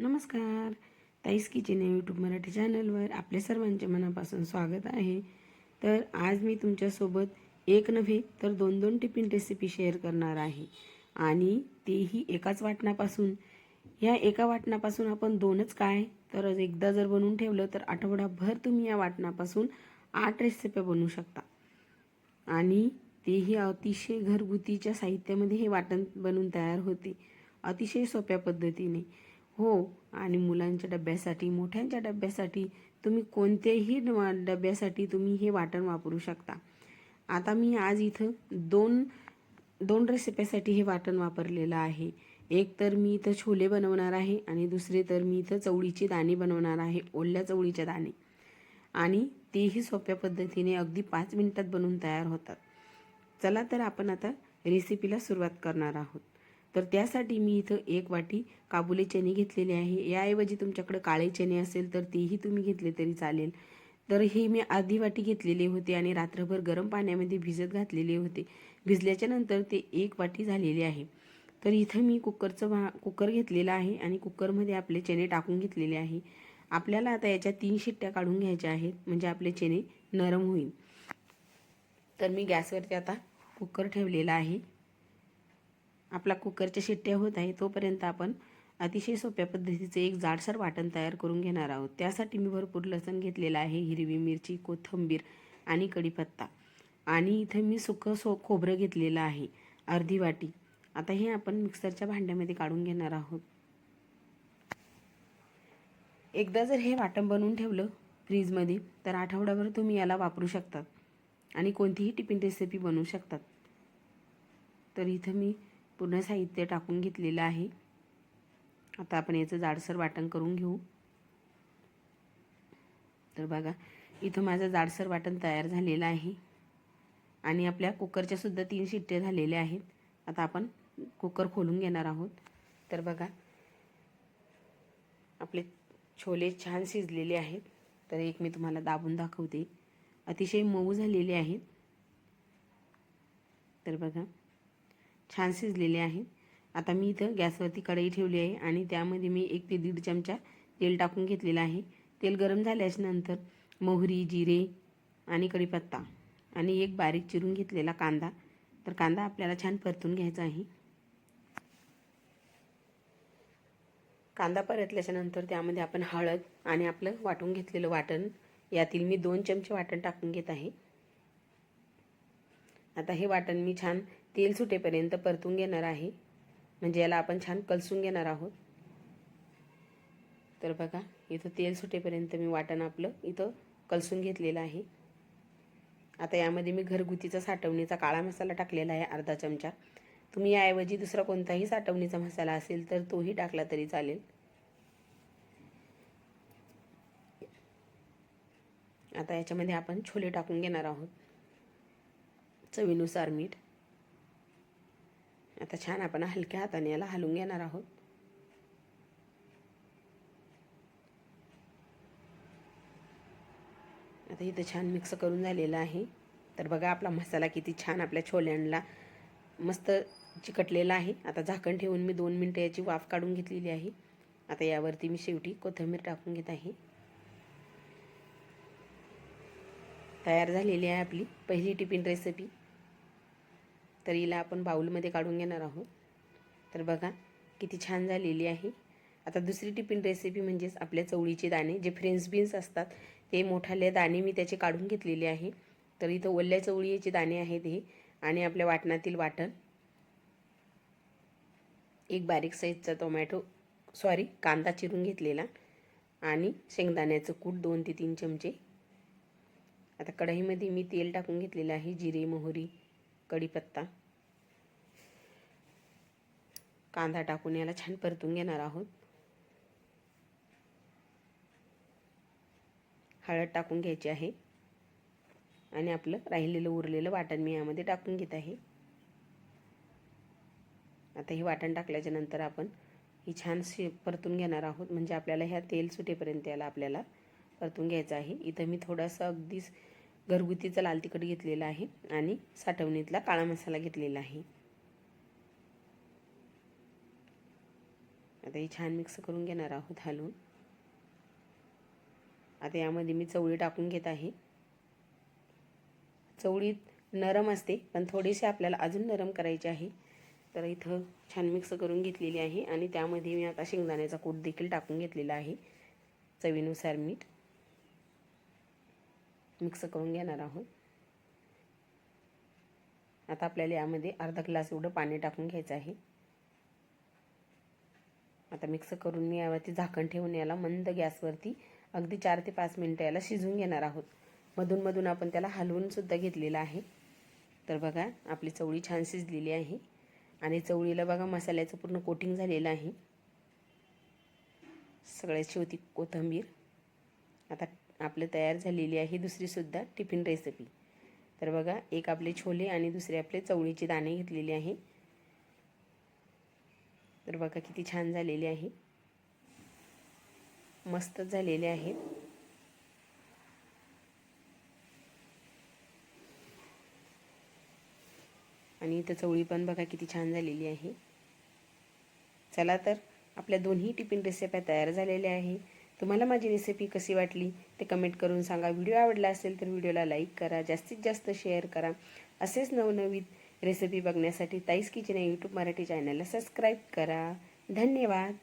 नमस्कार. ताईस किचन या यूट्यूब मराठी चॅनलवर आपले सर्वांचे मनापासून स्वागत आहे. तर आज मी तुमच्यासोबत एक नव्हे तर दोन दोन टिफिन रेसिपी शेअर करणार आहे. आणि तेही एकाच वाटणापासून या एका वाटणापासून आपण दोनच काय? तर एकदा जर बनवून ठेवलं तर आठवडाभर तुम्ही या वाटणापासून आठ रेसिप्या बनवू शकता. आणि तेही अतिशय घरगुतीच्या साहित्यामध्ये हे वाटण बनवून तयार होते. अतिशय सोप्या पद्धतीने. हो आणि मुलांच्या डब्यासाठी मोठ्यांच्या डब्यासाठी तुम्ही कोणत्याही डब्यासाठी तुम्ही हे वाटण वापरू शकता. आता मी आज इथं दोन दोन रेसिपीसाठी हे वाटण वापरलेलं आहे. एक तर मी इथं छोले बनवणार आहे आणि दुसरे तर मी इथं चवळीचे दाणे बनवणार आहे ओल्या चवळीचे दाणे. आणि तेही सोप्या पद्धतीने अगदी पाच मिनिटात बनवून तयार होतात. चला तर आपण आता रेसिपीला सुरुवात करणार आहोत. तर त्यासाठी मी इथं एक वाटी काबुले चणे घेतलेले आहे. याऐवजी तुमच्याकडे काळे चणे असेल तर तेही तुम्ही घेतले तरी चालेल. तर हे मी आधी वाटी घेतलेले होते आणि रात्रभर गरम पाण्यामध्ये भिजत घातलेले होते. भिजल्याच्या नंतर ते एक वाटी झालेले आहे. तर इथं मी कुकरचं भा कुकर घेतलेला आहे आणि कुकरमध्ये आपले चणे टाकून घेतलेले आहे. आपल्याला आता याच्या तीन शिट्ट्या काढून घ्यायच्या आहेत म्हणजे आपले चणे नरम होईल. तर मी गॅसवरती आता कुकर ठेवलेला आहे. आपला कुकरच्या शिट्ट्या होत आहे तोपर्यंत आपण अतिशय सोप्या पद्धतीचे एक जाडसर वाटण तयार करून घेणार आहोत. त्यासाठी मी भरपूर लसण घेतलेलं आहे हिरवी मिरची कोथिंबीर आणि कढीपत्ता. आणि इथं मी सुकं सो खोबरं घेतलेलं आहे अर्धी वाटी. आता हे आपण मिक्सरच्या भांड्यामध्ये काढून घेणार आहोत. एकदा जर हे वाटण बनवून ठेवलं फ्रीजमध्ये तर आठवड्याभर तुम्ही याला वापरू शकतात. आणि कोणतीही टिफिन रेसिपी बनवू शकतात. तर इथं मी पूर्ण साहित्य टाकून घेतलेलं आहे. आता आपण याचं जाडसर वाटण करून घेऊ. तर बघा इथं माझं जाडसर वाटण तयार झालेलं आहे. आणि आपल्या कुकरच्या सुद्धा तीन शिट्टे झालेल्या आहेत. आता आपण कुकर खोलून घेणार आहोत. तर बघा आपले छोले छान शिजलेले आहेत. तर एक मी तुम्हाला दाबून दाखवते. अतिशय मऊ झालेले आहेत. तर बघा छान शिजलेले आहेत. आता मी इथं गॅसवरती कढई ठेवली आहे आणि त्यामध्ये मी एक ते दीड चमचा तेल टाकून घेतलेलं आहे. तेल गरम झाल्याच्यानंतर मोहरी जिरे आणि कढीपत्ता आणि एक बारीक चिरून घेतलेला कांदा. तर कांदा आपल्याला छान परतून घ्यायचा आहे. कांदा परतल्याच्यानंतर त्यामध्ये आपण हळद आणि आपलं वाटून घेतलेलं वाटण. यातील मी दोन चमचे वाटण टाकून घेत आहे. आता हे वाटण मी छान तेल सुटेपर्यंत परतून घेणार आहे. म्हणजे याला आपण छान कलसून घेणार आहोत. तर बघा इथं तेल सुटेपर्यंत मी वाटण आपलं इथं कलसून घेतलेलं आहे. आता यामध्ये मी घरगुतीचा साठवणीचा काळा मसाला टाकलेला आहे अर्धा चमचा. तुम्ही याऐवजी दुसरा कोणताही साठवणीचा मसाला असेल तर तोही टाकला तरी चालेल. आता याच्यामध्ये आपण छोले टाकून घेणार आहोत. चवीनुसार मीठ. आता छान आपण हलक्या हाताने याला हलवून घेणार आहोत. आता इथं छान मिक्स करून झालेलं आहे. तर बघा आपला मसाला किती छान आपल्या छोल्यांना मस्त चिकटलेला आहे. आता झाकण ठेवून मी दोन मिनटं याची वाफ काढून घेतलेली आहे. आता यावरती मी शेवटी कोथिंबीर टाकून घेत आहे. तयार झालेली आहे आपली पहिली टिफिन रेसिपी. तर हिला आपण बाऊलमध्ये काढून घेणार आहोत. तर बघा किती छान झालेली आहे. आता दुसरी टिफिन रेसिपी म्हणजेच आपल्या चवळीचे दाणे जे फ्रेंच बीन्स असतात ते मोठाले दाणे मी त्याचे काढून घेतलेले आहे. तर इथं ओल्या चवळीचे दाणे आहेत हे आणि आपल्या वाटणातील वाटण. एक बारीक साईजचा टोमॅटो सॉरी कांदा चिरून घेतलेला आणि शेंगदाण्याचं कूट दोन ते तीन चमचे. आता कढईमध्ये मी तेल टाकून घेतलेलं आहे जिरे मोहरी कढीपत्ता. कांदा टाकून याला छान परतून घेणार आहोत. हळद टाकून घ्यायची आहे. आणि आपलं राहिलेलं उरलेलं वाटण मी यामध्ये टाकून घेत आहे. आता हे वाटण टाकल्याच्या नंतर आपण ही छान शे परतून घेणार आहोत. म्हणजे आपल्याला ह्या तेल सुटेपर्यंत याला आपल्याला परतून घ्यायचं आहे. इथं मी थोडासा अगदीच घरगुतीचा लाल तिखट घेतलेला आहे आणि साठवणीतला काळा मसाला घेतलेला आहे. आता ही छान मिक्स करून घेणार आहोत हलवून. आता यामध्ये मी चवळी टाकून घेत आहे. चवळी नरम असते पण थोडीशी आपल्याला अजून नरम करायची आहे. तर इथं छान मिक्स करून घेतलेली आहे आणि त्यामध्ये मी आता शेंगदाण्याचा कूट देखील टाकून घेतलेला आहे. चवीनुसार मीठ. मिक्स करून घेणार आहोत. आता आपल्याला यामध्ये अर्धा ग्लास एवढं पाणी टाकून घ्यायचं आहे. आता मिक्स करून मी यावरती झाकण ठेवून याला मंद गॅसवरती अगदी चार ते पाच मिनटं याला शिजवून घेणार आहोत. मधून मधून आपण त्याला हलवून सुद्धा घेतलेलं आहे. तर बघा आपली चवळी छान शिजलेली आहे. आणि चवळीला बघा मसाल्याचं पूर्ण कोटिंग झालेलं आहे. सगळ्यात शेवटी कोथिंबीर. आता आपलं तयार झालेली आहे दुसरीसुद्धा टिफिन रेसिपी तर बघा एक आपले छोले आणि दुसरे आपले चवळीचे दाणे घेतलेले आहे. तर बघा किती छान झालेले आहे. मस्तच झालेले आहेत. आणि इथं चवळी पण बघा किती छान झालेली आहे. चला तर आपल्या दोन्ही टिफिन रेसिप्या तयार झालेल्या आहे. तुम्हाला माझी रेसिपी कशी वाटली ते कमेंट करून सांगा. व्हिडिओ आवडला असेल तर व्हिडिओला लाईक करा. जास्तीत जास्त शेअर करा. असेच नवनवीन रेसिपी बघण्यासाठी ताईस किचन या यूट्यूब मराठी चॅनलला सबस्क्राईब करा. धन्यवाद.